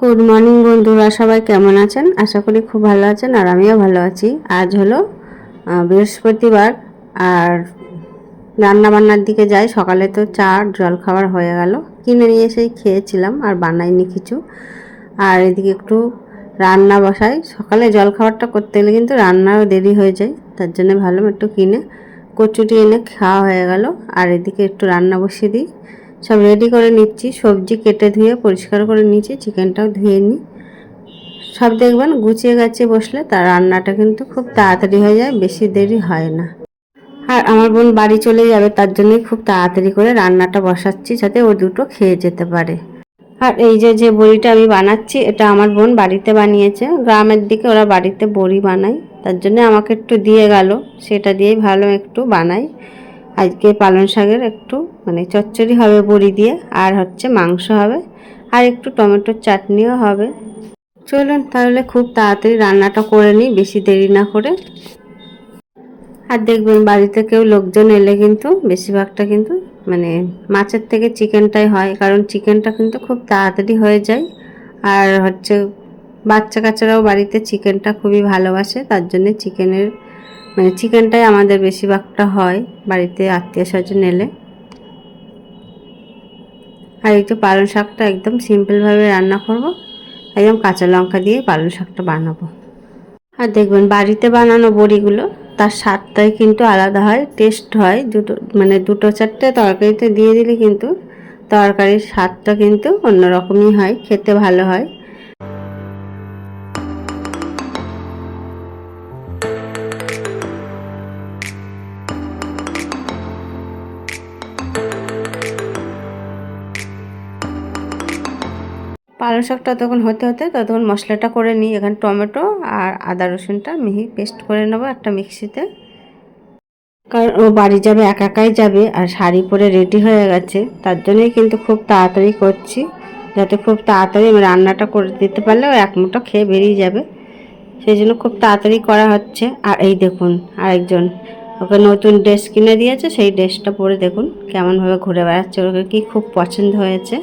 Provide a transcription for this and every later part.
Good morning বন্ধুরা, সবাই কেমন আছেন? আশা করি খুব ভালো আছেন আর আমিও ভালো আছি। আজ হলো বৃহস্পতিবার আর রান্না বান্নার দিকে যাই। সকালে তো চা জল খাবার হয়ে গেল। কিনে নিয়ে এসেই খেয়েছিলাম আর বানাইনি কিছু। আর এদিকে একটু রান্না বসাই। সকালে জল খাবারটা করতে গেলে কিন্তু রান্নারও দেরি হয়ে যায়। তার জন্য ভালো একটু কিনে, কচুটি এনে খাওয়া হয়ে গেল। আর এদিকে একটু রান্না বসিয়ে দিই। সব রেডি করে নিচ্ছি। সবজি কেটে ধুয়ে পরিষ্কার করে নিচ্ছি চিকেনটাও ধুয়ে নিই। সব দেখবেন গুছিয়ে গাছিয়ে বসলে তার রান্নাটা কিন্তু খুব তাড়াতাড়ি হয়ে যায়, বেশি দেরি হয় না। আর আমার বোন বাড়ি চলে যাবে, তার জন্যই খুব তাড়াতাড়ি করে রান্নাটা বসাচ্ছি যাতে ও দুটো খেয়ে যেতে পারে। আর এই যে যে বড়িটা আমি বানাচ্ছি, এটা আমার বোন বাড়িতে বানিয়েছে। গ্রামের দিকে ওরা বাড়িতে বড়ি বানায়, তার জন্য আমাকে একটু দিয়ে গেল। সেটা দিয়েই ভালো একটু বানাই আজকে পালং শাকের একটু মানে চচ্চড়ি হবে বড়ি দিয়ে, আর হচ্ছে মাংস হবে, আর একটু টমেটোর চাটনিও হবে। চলুন তাহলে খুব তাড়াতাড়ি রান্নাটা করে নিই, বেশি দেরি না করে। আর দেখবেন বাড়িতে কেউ লোকজন এলে কিন্তু বেশিরভাগটা কিন্তু মানে মাছের থেকে চিকেনটাই হয়, কারণ চিকেনটা কিন্তু খুব তাড়াতাড়ি হয়ে যায়। আর হচ্ছে বাচ্চা কাচ্চারাও বাড়িতে চিকেনটা খুবই ভালোবাসে, তার জন্য চিকেনের মানে চিকেনটাই আমাদের বেশিরভাগটা হয় বাড়িতে আত্মীয় স্বজন এলে। আর এই তো পালং শাকটা একদম সিম্পলভাবে রান্না করব, একদম কাঁচা লঙ্কা দিয়ে পালং শাকটা বানাবো। আর দেখবেন বাড়িতে বানানো বড়িগুলো, তার স্বাদটাই কিন্তু আলাদা হয় টেস্ট হয় দুটো মানে দুটো চারটে তরকারিতে দিয়ে দিলে কিন্তু তরকারির স্বাদটা কিন্তু অন্যরকমই হয়, খেতে ভালো হয়। পালং শাকটা তখন হতে হতে ততক্ষণ মশলাটা করে নিই। এখানে টমেটো আর আদা রসুনটা মিহি পেস্ট করে নেব একটা মিক্সিতে। কারণ ও বাড়ি যাবে, একা একাই যাবে আর শাড়ি পরে রেডি হয়ে গেছে। তার জন্যই কিন্তু খুব তাড়াতাড়ি করছি। যাতে খুব তাড়াতাড়ি আমি রান্নাটা করে দিতে পারলে ও এক মুঠো খেয়ে বেরিয়ে যাবে। সেই জন্য খুব তাড়াতাড়ি করা হচ্ছে। আর এই দেখুন আরেকজন, ওকে নতুন ড্রেস কিনে দিয়েছে। সেই ড্রেসটা পরে দেখুন কেমনভাবে ঘুরে বেড়াচ্ছে। ওকে কি খুব পছন্দ হয়েছে।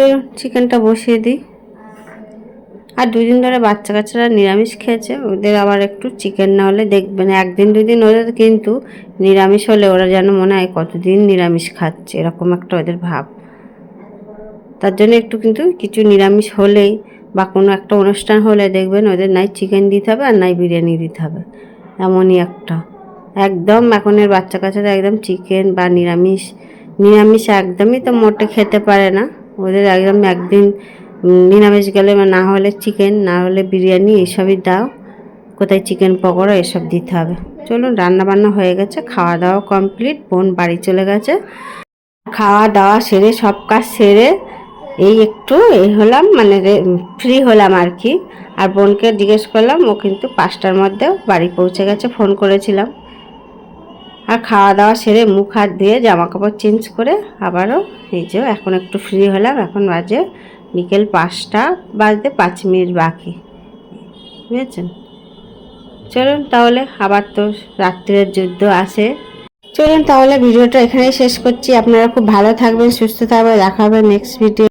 চল চিকেনটা বসিয়ে দিই। আর দুদিন ধরে বাচ্চা কাচ্চারা নিরামিষ খেয়েছে, ওদের আবার একটু চিকেন না হলে দেখবেন একদিন, দুদিন ওদের কিন্তু নিরামিষ হলে ওরা যেন মনে হয় কতদিন নিরামিষ খাচ্ছে, এরকম একটা ওদের ভাব। তার জন্য একটু কিন্তু কিছু নিরামিষ হলেই বা কোনো একটা অনুষ্ঠান হলে দেখবেন ওদের নাই চিকেন দিতে হবে আর নাই বিরিয়ানি দিতে হবে। এমনই একটা। একদম এখনের বাচ্চা কাচ্চারা একদম চিকেন বা নিরামিষ নিরামিষ একদমই তো মোটে খেতে পারে না। ওদের একদম একদিন নিরামিষ গেলে না হলে চিকেন না হলে বিরিয়ানি, এইসবই দাও। কোথায় চিকেন পকোড়া, এসব দিতে হবে। চলুন রান্না বান্না হয়ে গেছে খাওয়া দাওয়া কমপ্লিট বোন বাড়ি চলে গেছে। খাওয়া দাওয়া সেরে, সব কাজ সেরে, এই একটু এই হলাম মানে ফ্রি হলাম আর কি। আর বোনকে জিজ্ঞেস করলাম, ও কিন্তু পাঁচটার মধ্যে বাড়ি পৌঁছে গেছে ফোন করেছিলাম। আর খাওয়া দাওয়া সেরে মুখ হাত ধুয়ে জামা কাপড় চেঞ্জ করে আবারও এই যে এখন একটু ফ্রি হলাম, এখন বাজে বিকেল পাঁচটা, বাজতে পাঁচ মিনিট বাকি। বুঝেছেন? চলুন তাহলে আবার তো রাত্রের যুদ্ধ আসে চলুন তাহলে ভিডিওটা এখানেই শেষ করছি। আপনারা খুব ভালো থাকবেন, সুস্থ থাকবেন। দেখা হবে নেক্সট ভিডিও